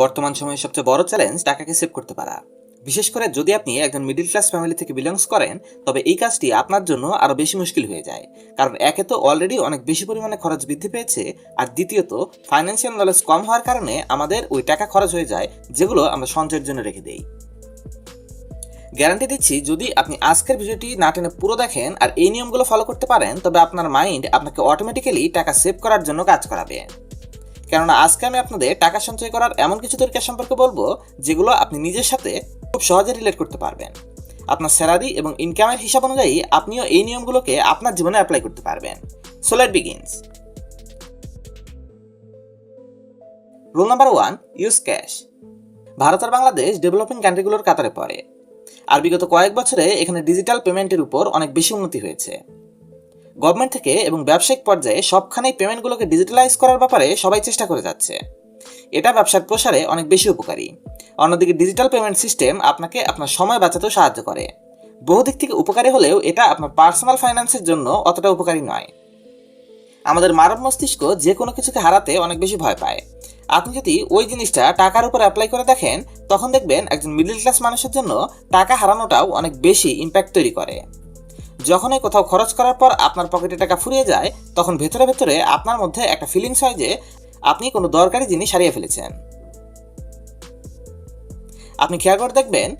বর্তমান সময়ে সবচেয়ে বড় চ্যালেঞ্জ টাকাকে সেভ করতে পারা। বিশেষ করে যদি আপনি একজন মিডিল ক্লাস ফ্যামিলি থেকে বিলংস করেন, তবে এই কাজটি আপনার জন্য আরও বেশি মুশকিল হয়ে যায়। কারণ একে তো অলরেডি অনেক বেশি পরিমাণে খরচ বৃদ্ধি পেয়েছে, আর দ্বিতীয়ত ফাইন্যান্সিয়াল নলেজ কম হওয়ার কারণে আমাদের ওই টাকা খরচ হয়ে যায়, যেগুলো আমরা সঞ্চয়ের জন্য রেখে দেই। গ্যারান্টি দিচ্ছি, যদি আপনি আজকের ভিডিওটি না টেনে পুরো দেখেন আর এই নিয়মগুলো ফলো করতে পারেন, তবে আপনার মাইন্ড আপনাকে অটোমেটিক্যালি টাকা সেভ করার জন্য কাজ করাবে। কেননা আজকে আমি আপনাদের টাকা সঞ্চয় করার এমন কিছু তরিকা সম্পর্কে বলব, যেগুলো আপনি নিজের সাথে খুব সহজে রিলেট করতে পারবেন। আপনার স্যালারি এবং ইনকামের হিসাব অনুযায়ী আপনিও এই নিয়মগুলোকে আপনার জীবনে অ্যাপ্লাই করতে পারবেন। So let begins rule number one use cash Bharat আর বাংলাদেশ ডেভেলপিং কান্ট্রিগুলোর কাতারে পড়ে। আর বিগত কয়েক বছরে এখানে ডিজিটাল পেমেন্টের উপর অনেক বেশি উন্নতি হয়েছে। গভর্নমেন্ট থেকে এবং ব্যবসায়িক পর্যায়ে সবখানেই পেমেন্টগুলোকে ডিজিটালাইজ করার ব্যাপারে সবাই চেষ্টা করে যাচ্ছে। এটা ব্যবসার প্রসারে অনেক বেশি উপকারী। অন্যদিকে ডিজিটাল পেমেন্ট সিস্টেম আপনাকে আপনার সময় বাঁচাতেও সাহায্য করে। বহু দিক থেকে উপকারী হলেও এটা আপনার পার্সোনাল ফাইন্যান্সের জন্য অতটা উপকারী নয়। আমাদের মানব মস্তিষ্ক যে কোনো কিছুকে হারাতে অনেক বেশি ভয় পায়। আপনি যদি ওই জিনিসটা টাকার উপর অ্যাপ্লাই করে দেখেন, তখন দেখবেন একজন মিডল ক্লাস মানুষের জন্য টাকা হারানোটাও অনেক বেশি ইম্প্যাক্ট তৈরি করে। যখনই কোথাও খরচ করার পর আপনার পকেটে টাকা ফুরিয়ে যায়, তখন ভেতরে ভেতরে আপনার মধ্যে একটা ফিলিংস হয় যে আপনি কোনো দরকারি জিনিস হারিয়ে ফেলেছেন। আপনি খেয়াল করে দেখবেন,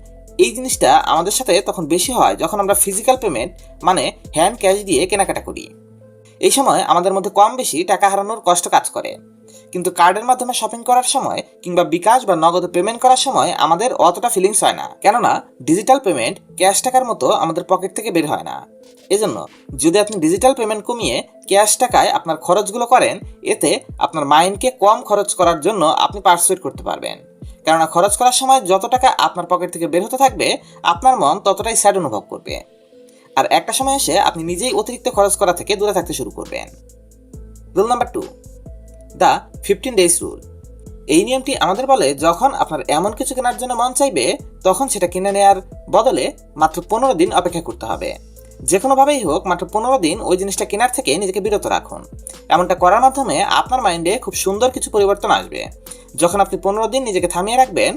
এই জিনিসটা আমাদের সাথে তখন বেশি হয় যখন আমরা ফিজিক্যাল পেমেন্ট মানে হ্যান্ড ক্যাশ দিয়ে কেনাকাটা করি। এই সময় আমাদের মধ্যে কম বেশি টাকা হারানোর কষ্ট কাজ করে। কিন্তু কার্ডের মাধ্যমে শপিং করার সময় কিংবা বিকাশ বা নগদে পেমেন্ট করার সময় আমাদের অতটা ফিলিংস হয় না। কেননা ডিজিটাল পেমেন্ট ক্যাশ টাকার মতো আমাদের পকেট থেকে বের হয় না। এজন্য যদি আপনি ডিজিটাল পেমেন্ট কমিয়ে ক্যাশ টাকায় আপনার খরচগুলো করেন, এতে আপনার মাইন্ডকে কম খরচ করার জন্য আপনি পার্সুয়েট করতে পারবেন। কেননা খরচ করার সময় যত টাকা আপনার পকেট থেকে বের হতে থাকবে, আপনার মন ততটাই স্যাড অনুভব করবে। আর একটা সময় এসে আপনি নিজেই অতিরিক্ত খরচ করা থেকে দূরে থাকতে শুরু করবেন। Rule number two the fifteen days rule এই নিয়মটি আমাদের বলে যখন আপনার এমন কিছু কেনার জন্য মন চাইবে, তখন সেটা কিনে নেওয়ার বদলে মাত্র পনেরো দিন অপেক্ষা করতে হবে। যে কোনোভাবেই হোক, মাত্র পনেরো দিন ওই জিনিসটা কেনার থেকে নিজেকে বিরত রাখুন। এমনটা করার মাধ্যমে আপনার মাইন্ডে খুব সুন্দর কিছু পরিবর্তন আসবে। যখন আপনি পনেরো দিন নিজেকে থামিয়ে রাখবেন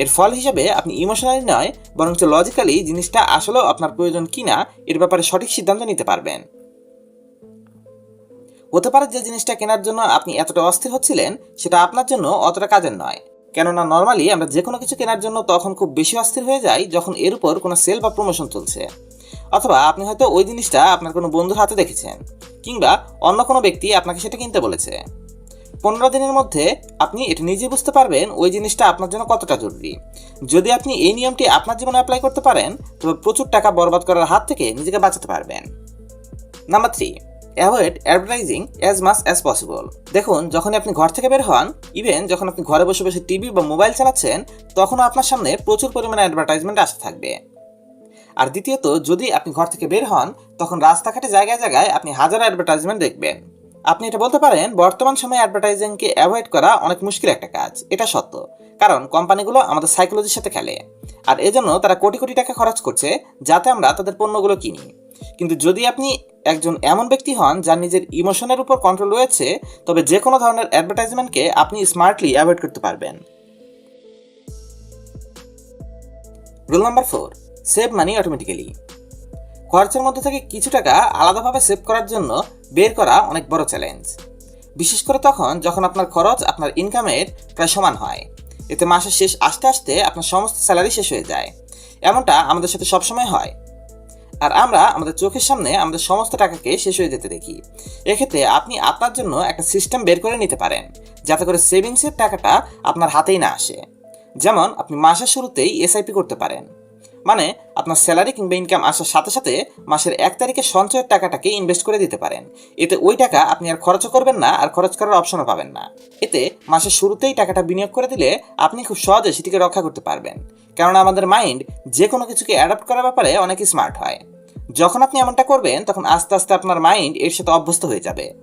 এর ফল হিসেবে আপনি ইমোশনালি নয়, বরঞ্চ লজিক্যালি জিনিসটা আসলেও আপনার প্রয়োজন কিনা, এর ব্যাপারে সঠিক সিদ্ধান্ত নিতে পারবেন। হতে পারে যে জিনিসটা কেনার জন্য আপনি এতটা অস্থির হচ্ছিলেন, সেটা আপনার জন্য অতটা কাজের নয়। কেননা নর্মালি আমরা যে কোনো কিছু কেনার জন্য তখন খুব বেশি অস্থির হয়ে যাই, যখন এর উপর কোনো সেল বা প্রমোশন চলছে। অথবা আপনি হয়তো ওই জিনিসটা আপনার কোনো বন্ধুর হাতে দেখেছেন, কিংবা অন্য কোনো ব্যক্তি আপনাকে সেটা কিনতে বলেছে। পনেরো দিনের মধ্যে আপনি এটা নিজে বুঝতে পারবেন ওই জিনিসটা আপনার জন্য কতটা জরুরি। যদি আপনি এই নিয়মটি আপনার জীবনে অ্যাপ্লাই করতে পারেন তবে প্রচুর টাকা বরবাদ করার হাত থেকে নিজেকে বাঁচাতে পারবেন। Number three avoid advertising as much as possible দেখুন যখন আপনি ঘর থেকে বের হন ইভেন যখন আপনি ঘরে বসে বসে টিভি বা মোবাইল চালাচ্ছেন, তখনও আপনার সামনে প্রচুর পরিমাণে অ্যাডভার্টাইজমেন্ট আসতে থাকবে। আর দ্বিতীয়ত, যদি আপনি ঘর থেকে বের হন, তখন রাস্তাঘাটে জায়গায় জায়গায় আপনি হাজার অ্যাডভার্টাইজমেন্ট দেখবেন। আপনি এটা বলতে পারেন, বর্তমান সময়ে অ্যাডভার্টাইজিংকে অ্যাভয়েড করা অনেক মুশকিল একটা কাজ। এটা সত্য। কারণ কোম্পানিগুলো আমাদের সাইকোলজির সাথে খেলে। আর এজন্য তারা কোটি কোটি টাকা খরচ করছে যাতে আমরা তাদের পণ্যগুলো কিনি। কিন্তু যদি আপনি একজন এমন ব্যক্তি হন যার নিজের ইমোশনের উপর কন্ট্রোল রয়েছে, তবে যে কোনো ধরনের অ্যাডভার্টাইজমেন্টকে আপনি স্মার্টলি অ্যাভয়েড করতে পারবেন। Rule number four save money automatically খরচের মধ্যে থেকে কিছু টাকা আলাদাভাবে সেভ করার জন্য বের করা অনেক বড় চ্যালেঞ্জ বিশেষ করে তখন যখন আপনার খরচ আপনার ইনকামের প্রায় সমান হয়। এতে মাসের শেষ আসতে আসতে আপনার সমস্ত স্যালারি শেষ হয়ে যায়। এমনটা আমাদের সাথে সবসময় হয়। আর আমরা আমাদের চোখের সামনে আমাদের সমস্ত টাকাকে শেষ হয়ে যেতে দেখি। এক্ষেত্রে আপনি আপনার জন্য একটা সিস্টেম বের করে নিতে পারেন, যাতে করে সেভিংসের টাকাটা আপনার হাতেই না আসে। যেমন আপনি মাসের শুরুতেই এসআইপি করতে পারেন। মানে আপনার স্যালারি কিংবা ইনকাম আসার সাথে সাথে মাসের এক তারিখে সঞ্চয়ের টাকাটাকে ইনভেস্ট করে দিতে পারেন। এতে ওই টাকা আপনি আর খরচও করবেন না আর খরচ করার অপশনও পাবেন না। এতে মাসের শুরুতেই টাকাটা বিনিয়োগ করে দিলে আপনি খুব সহজে সেটিকে রক্ষা করতে পারবেন। কারণ আমাদের মাইন্ড যে কোনো কিছুকে অ্যাডাপ্ট করার ব্যাপারে অনেক স্মার্ট হয়। যখন আপনি এমনটা করবেন, তখন আস্তে আস্তে আপনার মাইন্ড এর সাথে অভ্যস্ত হয়ে যাবে।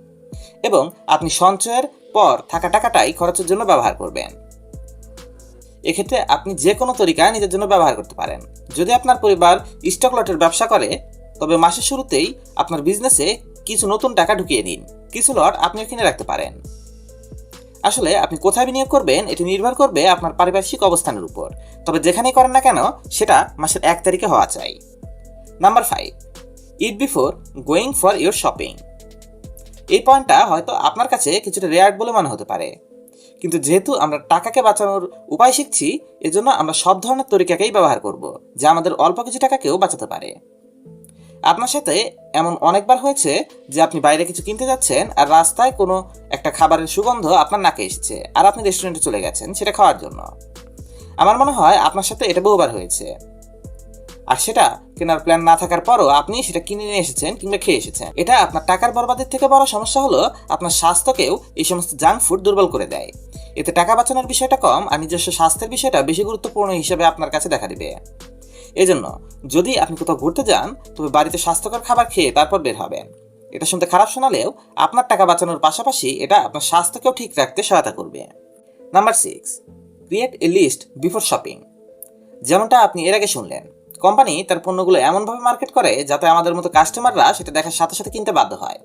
এবং আপনি সঞ্চয়ের পর থাকা টাকাটাই খরচের জন্য ব্যবহার করবেন। এক্ষেত্রে আপনি যে কোনো তরিকা নিজের জন্য ব্যবহার করতে পারেন। যদি আপনার পরিবার স্টক লটের ব্যবসা করে, তবে মাসের শুরুতেই আপনার বিজনেসে কিছু নতুন টাকা ঢুকিয়ে দিন কিছু লট আপনিও কিনে রাখতে পারেন। আসলে আপনি কোথায় বিনিয়োগ করবেন, এটি নির্ভর করবে আপনার পারিপার্শ্বিক অবস্থানের উপর। তবে যেখানেই করেন না কেন, সেটা মাসের এক তারিখে হওয়া চাই। Number five eat before going for your shopping এই পয়েন্টটা হয়তো আপনার কাছে কিছুটা রেয়ার্ড বলে মনে হতে পারে। কিন্তু যেহেতু আমরা টাকাকে বাঁচানোর উপায় শিখছি, এজন্য আমরা সব ধরনের তরিকাকেই ব্যবহার করব, যা আমাদের অল্প কিছু টাকাকেও বাঁচাতে পারে। আপনার সাথে এমন অনেকবার হয়েছে যে আপনি বাইরে কিছু কিনতে যাচ্ছেন আর রাস্তায় কোনো একটা খাবারের সুগন্ধ আপনার নাকে এসেছে আর আপনি রেস্টুরেন্টে চলে গেছেন সেটা খাওয়ার জন্য। আমার মনে হয় আপনার সাথে এটা বহুবার হয়েছে। আর সেটা কেনার প্ল্যান না থাকার পরও আপনি সেটা কিনে নিয়ে এসেছেন কিংবা খেয়ে এসেছেন। এটা আপনার টাকার বরবাদের থেকে বড় সমস্যা হলো আপনার স্বাস্থ্যকেও এই সমস্ত জাঙ্ক ফুড দুর্বল করে দেয়। এতে টাকা বাঁচানোর বিষয়টা কম আর নিজস্ব স্বাস্থ্যের বিষয়টা বেশি গুরুত্বপূর্ণ হিসেবে আপনার কাছে দেখা দিবে। এজন্য যদি আপনি কোথাও ঘুরতে যান, তবে বাড়িতে স্বাস্থ্যকর খাবার খেয়ে তারপর বের হবেন। এটা শুনতে খারাপ শোনালেও আপনার টাকা বাঁচানোর পাশাপাশি এটা আপনার স্বাস্থ্যকেও ঠিক রাখতে সহায়তা করবে। Number six create a list before shopping যেমনটা আপনি এর আগে শুনলেন। কোম্পানি তার পণ্যগুলো এমনভাবে মার্কেট করে যাতে আমাদের মতো কাস্টমাররা সেটা দেখার সাথে সাথে কিনতে বাধ্য হয়।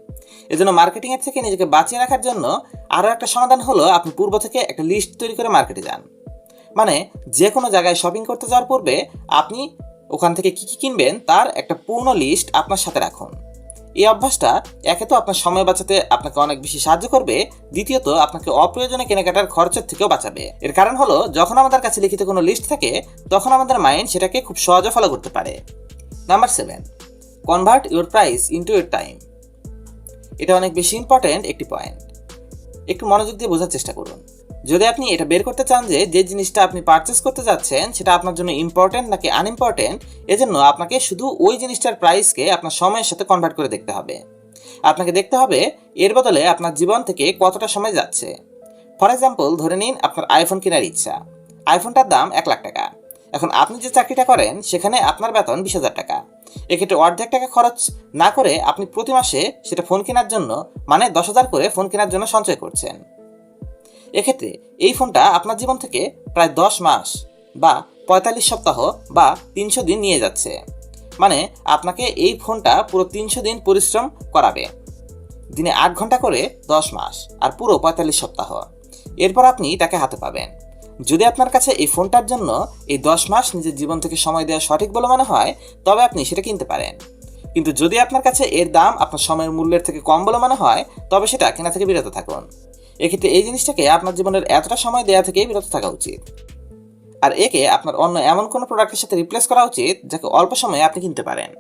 এজন্য মার্কেটিংয়ের থেকে নিজেকে বাঁচিয়ে রাখার জন্য আরও একটা সমাধান হলো আপনি পূর্ব থেকে একটা লিস্ট তৈরি করে মার্কেটে যান। মানে যে কোনো জায়গায় শপিং করতে যাওয়ার পূর্বে আপনি ওখান থেকে কী কী কিনবেন তার একটা পূর্ণ লিস্ট আপনার সাথে রাখুন। এই অভ্যাসটা একে তো আপনার সময় বাঁচাতে আপনাকে অনেক বেশি সাহায্য করবে, দ্বিতীয়ত আপনাকে অপ্রয়োজনে কেনাকাটার খরচের থেকেও বাঁচাবে। এর কারণ হলো, যখন আমাদের কাছে লিখিত কোনো লিস্ট থাকে, তখন আমাদের মাইন্ড সেটাকে খুব সহজে ফলো করতে পারে। Number seven convert your price into your time এটা অনেক বেশি ইম্পর্ট্যান্ট একটি পয়েন্ট একটু মনোযোগ দিয়ে বোঝার চেষ্টা করুন। যদি আপনি এটা বের করতে চান যে যে জিনিসটা আপনি পারচেস করতে যাচ্ছেন, সেটা আপনার জন্য ইম্পর্টেন্ট নাকি আনইম্পর্টেন্ট এজন্য আপনাকে শুধু ওই জিনিসটার প্রাইসকে আপনার সময়ের সাথে কনভার্ট করে দেখতে হবে। আপনাকে দেখতে হবে এর বদলে আপনার জীবন থেকে কতটা সময় যাচ্ছে। ফর এক্সাম্পল ধরে নিন আপনার আইফোন কেনার ইচ্ছা। আইফোনটার দাম এক লাখ টাকা। এখন আপনি যে চাকরিটা করেন, সেখানে আপনার বেতন বিশ হাজার টাকা। এক্ষেত্রে অর্ধেক টাকা খরচ না করে আপনি প্রতি মাসে সেটা ফোন কেনার জন্য মানে দশ হাজার করে ফোন কেনার জন্য সঞ্চয় করছেন। এক্ষেত্রে এই ফোনটা আপনার জীবন থেকে প্রায় দশ মাস বা পঁয়তাল্লিশ সপ্তাহ বা তিনশো দিন নিয়ে যাচ্ছে। মানে আপনাকে এই ফোনটা পুরো তিনশো দিন পরিশ্রম করাবে। দিনে আট ঘণ্টা করে দশ মাস আর পুরো পঁয়তাল্লিশ সপ্তাহ। এরপর আপনি তাকে হাতে পাবেন। যদি আপনার কাছে এই ফোনটার জন্য এই দশ মাস নিজের জীবন থেকে সময় দেওয়া সঠিক বলে মনে হয়, তবে আপনি সেটা কিনতে পারেন। কিন্তু যদি আপনার কাছে এর দাম আপনার সময়ের মূল্যের থেকে কম বলে মনে হয়, তবে সেটা কেনা থেকে বিরত থাকুন। এক্ষেত্রে এই জিনিসটাকে আপনার জীবনের এতটা সময় দেওয়া থেকে বিরত থাকা উচিত। আর একে আপনার অন্য এমন কোনো প্রোডাক্টের সাথে রিপ্লেস করা উচিত যাকে অল্প সময়ে আপনি কিনতে পারেন।